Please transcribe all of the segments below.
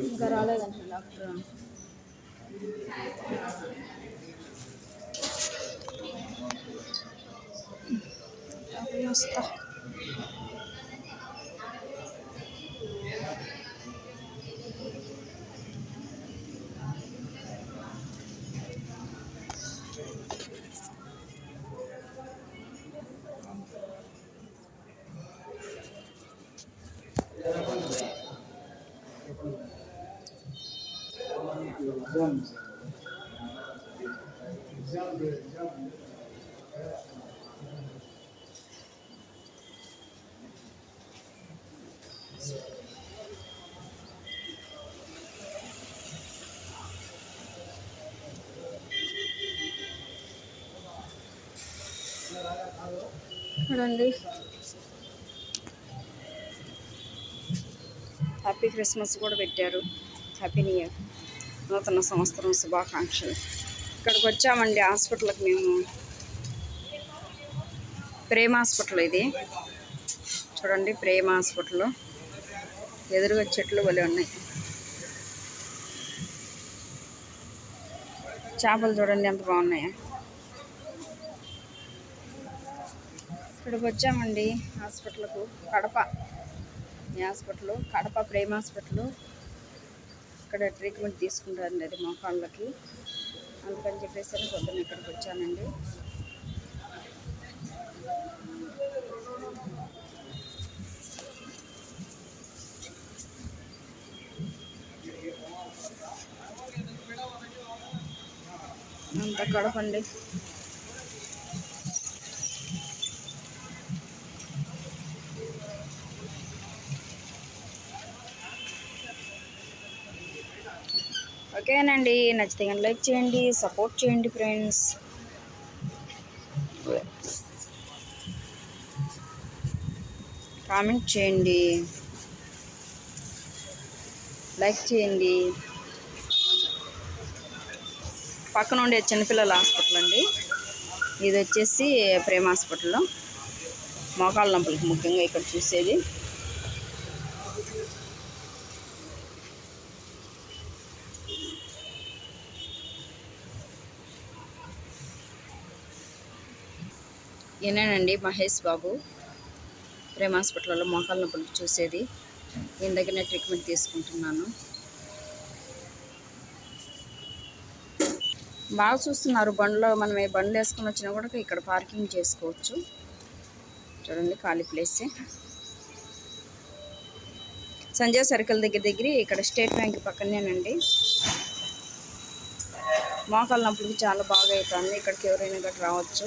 ఇంకా రాలేదంట డాక్టర్. వస్తా. చూడండి. హ్యాపీ క్రిస్మస్ కూడా పెట్టారు. హ్యాపీ న్యూ ఇయర్ నూతన సంవత్సరం శుభాకాంక్షలు. ఇక్కడికి వచ్చామండి హాస్పిటల్కి మేము. ప్రేమ హాస్పిటల్ ఇది. చూడండి ప్రేమ హాస్పిటల్. ఎదురుగా చెట్లు భలే ఉన్నాయి. చేపలు చూడండి ఎంత బాగున్నాయా. ఇక్కడికి వచ్చామండి హాస్పిటల్కు. కడప. ఈ హాస్పిటల్ కడప ప్రేమ హాస్పిటల్. ఇక్కడ ట్రీట్మెంట్ తీసుకుంటారండి అది మోకాళ్ళకి అందుకని చెప్పేసి పొద్దున్న ఇక్కడికి వచ్చానండి. అంత కడపండి. ఓకేనండి. నచ్చితే కానీ లైక్ చేయండి సపోర్ట్ చేయండి ఫ్రెండ్స్. కామెంట్ చేయండి. లైక్ చేయండి. పక్కన ఉండే చిన్నపిల్లల హాస్పిటల్ అండి. ఇది వచ్చేసి ప్రేమ హాస్పిటల్. మోకాళ్ళ నొప్పులకు ముఖ్యంగా ఇక్కడ చూసేది. ఈయనండి మహేష్ బాబు. ప్రేమ హాస్పిటల్లో మోకాల నొప్పులు చూసేది. ఈయన దగ్గర ట్రీట్మెంట్ తీసుకుంటున్నాను. బాగా చూస్తున్నారు బండ్లో. మనం ఏ బండ్లు వేసుకొని వచ్చినా కూడా ఇక్కడ పార్కింగ్ చేసుకోవచ్చు. చూడండి ఖాళీ ప్లేస్. సంజయ్ సర్కిల్ దగ్గర దగ్గర ఇక్కడ స్టేట్ బ్యాంక్ పక్కనేనండి. మోకాళ్ళ నొప్పులకి చాలా బాగా అవుతుంది. ఇక్కడికి ఎవరైనా గట్రా రావచ్చు.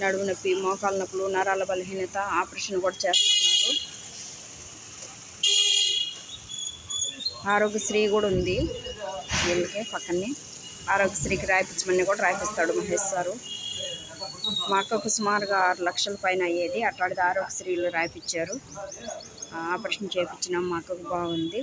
నడుము నొప్పి మోకాల నొప్పులు నరాల బలహీనత ఆపరేషన్ కూడా చేస్తున్నారు. ఆరోగ్యశ్రీ కూడా ఉంది. వీళ్ళకి పక్కనే ఆరోగ్యశ్రీకి రాయిపించమని కూడా రాయిపిస్తాడు మహేష్ సారు. మా అక్కకు సుమారుగా ఆరు లక్షల పైన అయ్యేది. అట్లాంటిది ఆరోగ్యశ్రీలు రాయిపించారు. ఆపరేషన్ చేయించినాం. మా అక్కకు బాగుంది.